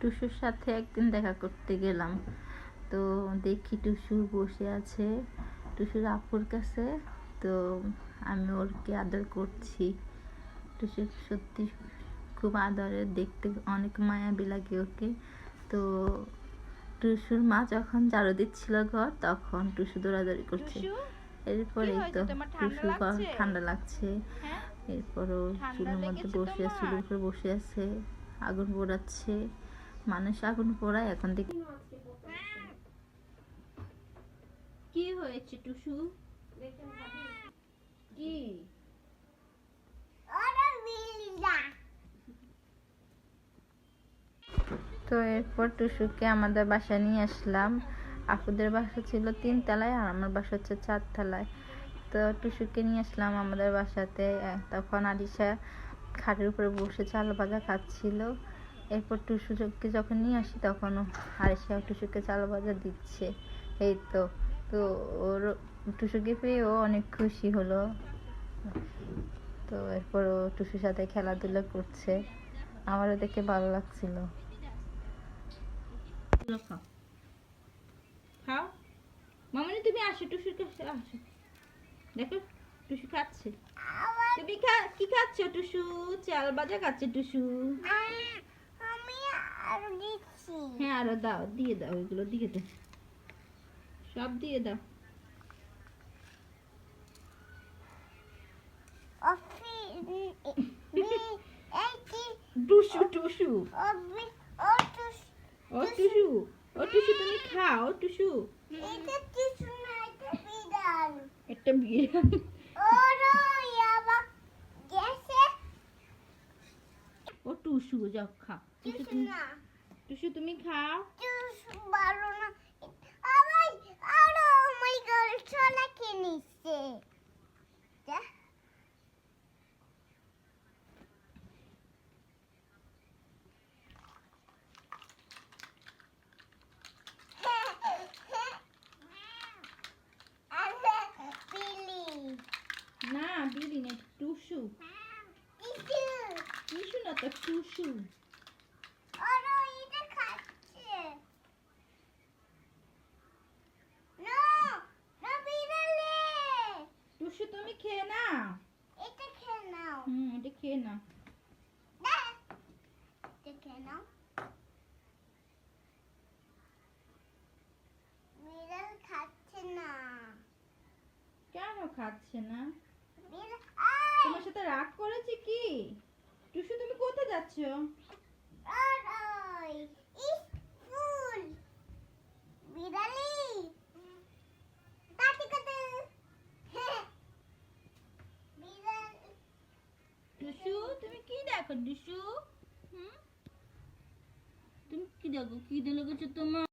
টুসুর সাথে একদিন দেখা করতে গেলাম। তো দেখি টুসু বসে আছে। টুসুর আপুর কাছে। তো আমি ওরকে আদর করছি। টুসু সত্যি খুব আদরের দেখতে অনেক মায়াবী লাগে ওকে। তো টুসুর মা যখন ঝাড়ু দিচ্ছিল ঘর তখন টুসু দৌড়াদৌড়ি করছে। এরপরে তো টুসু ঠান্ডা লাগছে? হ্যাঁ? এরপরও চুলের মধ্যে বসে আছে চুলের উপরে বসে আছে আগুন পোড়াচ্ছে। মানুষ আগুন পোড়ায় এখন দেখি। কি হয়েছে টুসু? কি? তো এরপর টুসুকে আমাদের বাসায় নিয়ে আসলাম। আপুদের বাসা ছিল তিন তলায় আর আমার বাসা হচ্ছে চার তলায় তো টুসুকে নিয়ে আসলাম আমাদের বাসাতে। তখন আলিশা খাটের উপরে বসে চাল ভাজা খাচ্ছিল। এরপর টুসুকে যখন নিয়ে আসি তখন আলিশা টুসুকে চাল ভাজা দিচ্ছে। এই তো তো ওর টুসুকে পেয়ে ও অনেক খুশি হলো। তো এরপর ও টুসুর সাথে খেলাধুলা করছে। আমারও দেখে ভালো লাগছিল। খাও। মামনি, তুমি আসো, টুসুর কাছে আসো। দেখো, টুসু খাচ্ছে। তুমি কি খাচ্ছ, টুসু? চাল বাজা খাচ্ছে টুসু। আর দিচ্ছি। হ্যাঁ আরও দাও দিয়ে দাও এগুলো দিয়ে দাও সব দিয়ে দাও। টুসু টুসু। ও টুসু ও টুসু। তুমি খাও টুসু। এটা কিছু না এটা বিড়াল। একটা বিড়াল ওরো ইয়াবা গেছে ও টুসু যাও খাও। টুসু তুমি না। টুসু তুমি খাও। তুস ভালো না। আবার আরও নিচ্ছে যা। বিলি। না টুসু। ইসু টুসু না তো টুসু ওরো এটা খাচ্ছে নো না বিড়ালে টুসু তুমি খেয়ে না এটা খেয়ে নাও হুম এটা খেয়ে না না এটা খেয়ে নাও বিড়াল খাচ্ছে না কেন খাচ্ছে না তোমার সাথে রাগ করেছে কি টুসু তুমি কোথায় যাচ্ছ? বিড়ালি। টুসু তুমি কি দেখো টুসু? হুম? তুমি কি দেখো? কি লেগেছে তোমার?